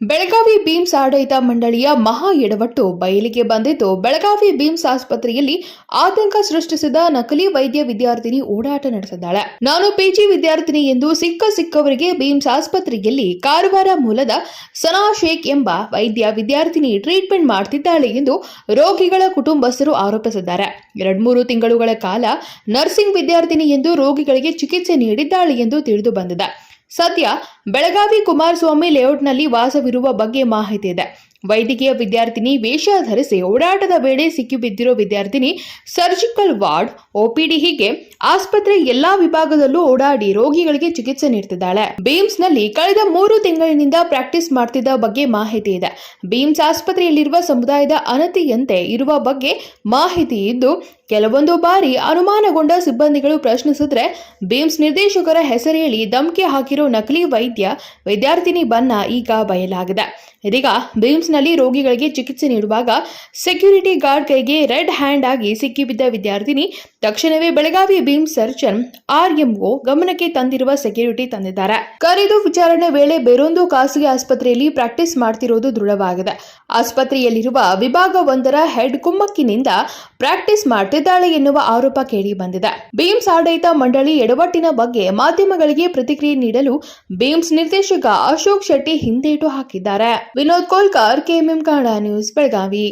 Belagavi beans ಆಡಳಿತ ಮಂಡಳಿಯ ಮಹಾ ಎಡವಟ್ಟು ಬಯಲಿಗೆ ಬಂದಿದ್ದು, ಬೆಳಗಾವಿ ಬೀಮ್ಸ್ ಆಸ್ಪತ್ರೆಯಲ್ಲಿ ಆತಂಕ ಸೃಷ್ಟಿಸಿದ ನಕಲಿ ವೈದ್ಯ ವಿದ್ಯಾರ್ಥಿನಿ ಓಡಾಟ ನಡೆಸಿದ್ದಾಳೆ. ನಾನು ಪಿಜಿ ವಿದ್ಯಾರ್ಥಿನಿ ಎಂದು ಸಿಕ್ಕ ಸಿಕ್ಕವರಿಗೆ ಬೀಮ್ಸ್ ಆಸ್ಪತ್ರೆಯಲ್ಲಿ ಕಾರವಾರ ಮೂಲದ ಸನಾ ಶೇಖ್ ಎಂಬ ವೈದ್ಯ ವಿದ್ಯಾರ್ಥಿನಿ ಟ್ರೀಟ್ಮೆಂಟ್ ಮಾಡ್ತಿದ್ದಾಳೆ ಎಂದು ರೋಗಿಗಳ ಕುಟುಂಬಸ್ಥರು ಆರೋಪಿಸಿದ್ದಾರೆ. ಎರಡ್ಮೂರು ತಿಂಗಳುಗಳ ಕಾಲ ನರ್ಸಿಂಗ್ ವಿದ್ಯಾರ್ಥಿನಿ ಎಂದು ರೋಗಿಗಳಿಗೆ ಚಿಕಿತ್ಸೆ ನೀಡಿದ್ದಾಳೆ ಎಂದು ತಿಳಿದು ಬಂದಿದೆ. ಸದ್ಯ ಬೆಳಗಾವಿ ಕುಮಾರಸ್ವಾಮಿ ಲೇಔಟ್ನಲ್ಲಿ ವಾಸವಿರುವ ಬಗ್ಗೆ ಮಾಹಿತಿ ಇದೆ. ವೈದ್ಯಕೀಯ ವಿದ್ಯಾರ್ಥಿನಿ ವೇಷ ಧರಿಸಿ ಓಡಾಟದ ವೇಳೆ ಸಿಕ್ಕಿಬಿದ್ದಿರೋ ವಿದ್ಯಾರ್ಥಿನಿ ಸರ್ಜಿಕಲ್ ವಾರ್ಡ್ ಒಪಿಡಿ ಹೀಗೆ ಆಸ್ಪತ್ರೆ ಎಲ್ಲಾ ವಿಭಾಗದಲ್ಲೂ ಓಡಾಡಿ ರೋಗಿಗಳಿಗೆ ಚಿಕಿತ್ಸೆ ನೀಡುತ್ತಿದ್ದಾಳೆ ಬೀಮ್ಸ್ನಲ್ಲಿ ಕಳೆದ ಮೂರು ತಿಂಗಳಿನಿಂದ ಪ್ರಾಕ್ಟೀಸ್ ಮಾಡ್ತಿದ್ದ ಬಗ್ಗೆ ಮಾಹಿತಿ ಇದೆ. ಬೀಮ್ಸ್ ಆಸ್ಪತ್ರೆಯಲ್ಲಿರುವ ಸಮುದಾಯದ ಅನತಿಯಂತೆ ಇರುವ ಬಗ್ಗೆ ಮಾಹಿತಿ ಇದ್ದು, ಕೆಲವೊಂದು ಬಾರಿ ಅನುಮಾನಗೊಂಡ ಸಿಬ್ಬಂದಿಗಳು ಪ್ರಶ್ನಿಸಿದ್ರೆ ಬೀಮ್ಸ್ ನಿರ್ದೇಶಕರ ಹೆಸರು ಹೇಳಿ ಧಮಕಿ ಹಾಕಿರೋ ನಕಲಿ ವೈದ್ಯ, ವಿದ್ಯಾರ್ಥಿನಿ ಬನ್ನ ಈಗ ಬಯಲಾಗಿದೆ. ಇದೀಗ ಬೀಮ್ಸ್ನಲ್ಲಿ ರೋಗಿಗಳಿಗೆ ಚಿಕಿತ್ಸೆ ನೀಡುವಾಗ ಸೆಕ್ಯೂರಿಟಿ ಗಾರ್ಡ್ ಕೈಗೆ ರೆಡ್ ಹ್ಯಾಂಡ್ ಆಗಿ ಸಿಕ್ಕಿಬಿದ್ದ ವಿದ್ಯಾರ್ಥಿನಿ, ತಕ್ಷಣವೇ ಬೆಳಗಾವಿ ಭೀಮ್ ಸರ್ಜನ್ ಆರ್ಎಂಒ ಗಮನಕ್ಕೆ ತಂದಿರುವ ಸೆಕ್ಯೂರಿಟಿ ತಂದಿದ್ದಾರೆ. ಕರೆದು ವಿಚಾರಣೆ ವೇಳೆ ಬೇರೊಂದು ಖಾಸಗಿ ಆಸ್ಪತ್ರೆಯಲ್ಲಿ ಪ್ರಾಕ್ಟೀಸ್ ಮಾಡ್ತಿರೋದು ದೃಢವಾಗಿದೆ. ಆಸ್ಪತ್ರೆಯಲ್ಲಿರುವ ವಿಭಾಗ ಒಂದರ ಹೆಡ್ ಕುಮ್ಮಕ್ಕಿನಿಂದ ಪ್ರಾಕ್ಟೀಸ್ ಮಾಡ್ತಿದ್ದಾಳೆ ಎನ್ನುವ ಆರೋಪ ಕೇಳಿ ಬಂದಿದೆ. ಬೀಮ್ಸ್ ಆಡಳಿತ ಮಂಡಳಿ ಎಡವಟ್ಟಿನ ಬಗ್ಗೆ ಮಾಧ್ಯಮಗಳಿಗೆ ಪ್ರತಿಕ್ರಿಯೆ ನೀಡಲು ಬೀಮ್ಸ್ ನಿರ್ದೇಶಕ ಅಶೋಕ್ ಶೆಟ್ಟಿ ಹಿಂದೇಟು ಹಾಕಿದ್ದಾರೆ. Vinod Kolkar, KMM Kannada news, Belagavi.